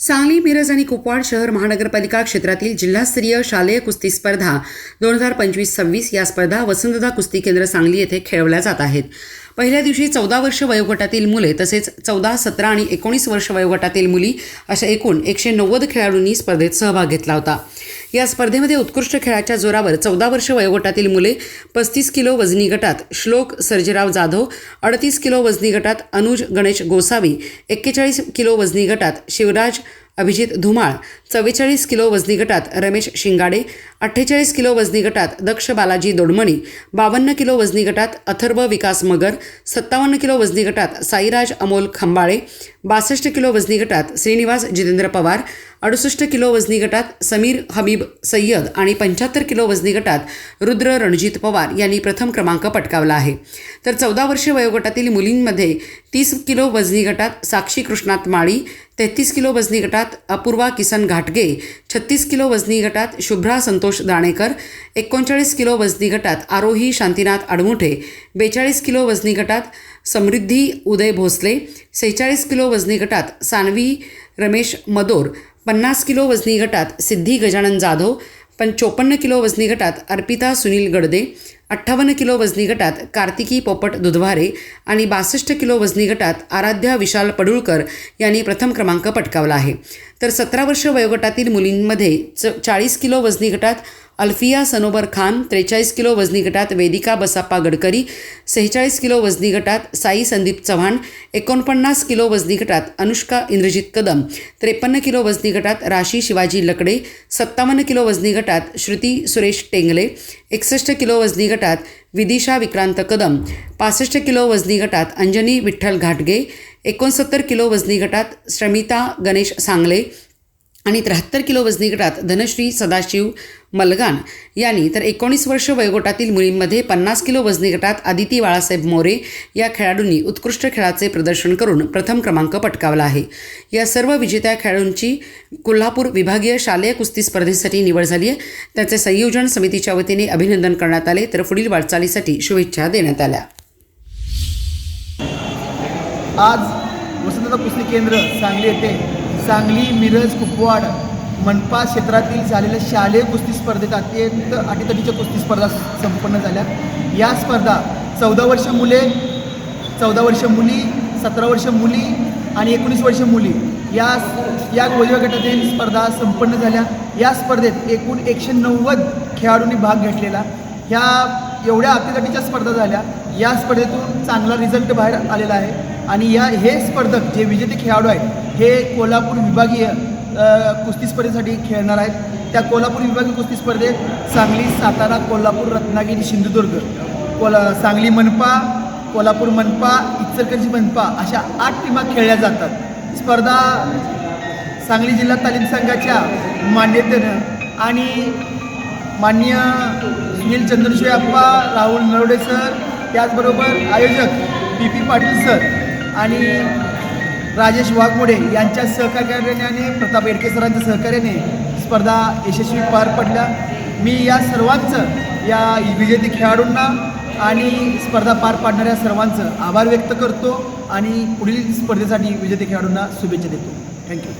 सांगली मिरज आणि कुपवाड शहर महानगरपालिका क्षेत्रातील जिल्हास्तरीय शालेय कुस्ती स्पर्धा दोन हजार पंचवीस सव्वीस या स्पर्धा वसंतदा कुस्ती केंद्र सांगली येथे खेळवल्या जात आहेत. पहिल्या दिवशी चौदा वर्ष वयोगटातील मुले तसेच चौदा सतरा आणि एकोणीस वर्ष वयोगटातील मुली अशा एकूण एकशे नव्वद खेळाडूंनी स्पर्धेत सहभाग घेतला होता. या स्पर्धेमध्ये उत्कृष्ट खेळाच्या जोरावर चौदा वर्ष वयोगटातील मुले पस्तीस किलो वजनी गटात श्लोक सर्जेराव जाधव अडतीस किलो वजनी गटात अनुज गणेश गोसावी एक्केचाळीस किलो वजनी गटात शिवराज अभिजित धुमाळ चव्वेचाळीस किलो वजनी गटात रमेश शिंगाडे अठ्ठेचाळीस किलो वजनी गटात दक्ष बालाजी दोडमणी बावन्न किलो वजनी गटात अथर्व विकास मगर सत्तावन्न किलो वजनी गटात साईराज अमोल खंबाळे बासष्ट किलो वजनी गटात श्रीनिवास जितेंद्र पवार अडुसष्ट किलो वजनी गटात समीर हबीब सय्यद आणि पंच्याहत्तर किलो वजनी गटात रुद्र रणजित पवार यांनी प्रथम क्रमांक पटकावला आहे. तर चौदा वर्षे वयोगटातील मुलींमध्ये तीस किलो वजनी गटात साक्षी कृष्णात माळी तेहतीस किलो वजनी गटात अपूर्वा किसन घाटगे छत्तीस किलो वजनी गटात शुभ्रा संतोष दाणेकर एकोणचाळीस किलो वजनी गटात आरोही शांतीनाथ आडमुठे बेचाळीस किलो वजनी गटात समृद्धी उदय भोसले सेहेचाळीस किलो वजनी गटात सानवी रमेश मदोर पन्नास किलो वजनी गटात सिद्धी गजानन जाधव पण चोपन्न किलो वजनी गटात अर्पिता सुनील गडदे अठ्ठावन्न किलो वजनी गटात कार्तिकी पोपट दुधवारे आणि बासष्ट किलो वजनी गटात आराध्या विशाल पडुळकर यांनी प्रथम क्रमांक पटकावला आहे. तर सतरा वर्ष वयोगटातील मुलींमध्ये च चाळीस किलो वजनी गटात अल्फिया सनोबर खान त्रेचाळीस किलो वजनी गटात वेदिका बसाप्पा गडकरी सेहेचाळीस किलो वजनी गटात साई संदीप चव्हाण एकोणपन्नास किलो वजनी गटात अनुष्का इंद्रजित कदम त्रेपन्न किलो वजनी गटात राशी शिवाजी लकडे सत्तावन्न किलो वजनी गटात श्रुती सुरेश टेंगले एकसष्ट किलो वजनी गटात विदिशा विक्रांत कदम पासष्ट किलो वजनी गटात अंजनी विठ्ठल घाटगे एकोणसत्तर किलो वजनी गटात श्रमिता गणेश सांगले आणि त्र्याहत्तर किलो वजनी गटात धनश्री सदाशिव मलगान यांनी तर एकोणीस वर्ष वयोगटातील मुलींमध्ये पन्नास किलो वजनी गटात आदिती बाळासाहेब मोरे या खेळाडूंनी उत्कृष्ट खेळाचे प्रदर्शन करून प्रथम क्रमांक पटकावला आहे. या सर्व विजेत्या खेळाडूंची कोल्हापूर विभागीय शालेय कुस्ती स्पर्धेसाठी निवड झाली आहे. त्याचे संयोजन समितीच्या वतीने अभिनंदन करण्यात आले. तर पुढील वाटचालीसाठी शुभेच्छा देण्यात आल्या. आज वसंतदा कुस्ती केंद्र सांगली येथे सांगली मिरज कुपवाड मनपा क्षेत्रातील झालेल्या शालेय कुस्ती स्पर्धेत अत्यंत अटीतटीच्या कुस्ती स्पर्धा संपन्न झाल्या. या स्पर्धा चौदा वर्ष मुले चौदा वर्ष मुली सतरा वर्ष मुली आणि एकोणीस वर्ष मुली या या वयोगटातील स्पर्धा संपन्न झाल्या. या स्पर्धेत एकूण एकशे नव्वद खेळाडूंनी भाग घेतलेला. ह्या एवढ्या अटीतटीच्या स्पर्धा झाल्या. या स्पर्धेतून चांगला रिझल्ट बाहेर आलेला आहे. आणि या हे स्पर्धक जे विजेते खेळाडू आहेत हे कोल्हापूर विभागीय कुस्ती स्पर्धेसाठी खेळणार आहेत. त्या कोल्हापूर विभागीय कुस्ती स्पर्धेत सांगली सातारा कोल्हापूर रत्नागिरी सिंधुदुर्ग कोला सांगली मनपा कोल्हापूर मनपा इचलकरंजी मनपा अशा आठ टीमा खेळल्या जातात. स्पर्धा सांगली जिल्हा तालीम संघाच्या मान्यतेनं आणि माननीय सुनील चंद्रशेय अप्पा राहुल नरोडे सर त्याचबरोबर आयोजक पी पी पाटील सर आणि राजेश वाघमोडे यांच्या सहकार्याने आणि प्रताप येडके सरांच्या सहकार्याने स्पर्धा यशस्वी पार पडल्या. मी या सर्वांचं या विजेते खेळाडूंना आणि स्पर्धा पार पाडणाऱ्या सर्वांचं आभार व्यक्त करतो आणि पुढील स्पर्धेसाठी विजेते खेळाडूंना शुभेच्छा देतो. थँक्यू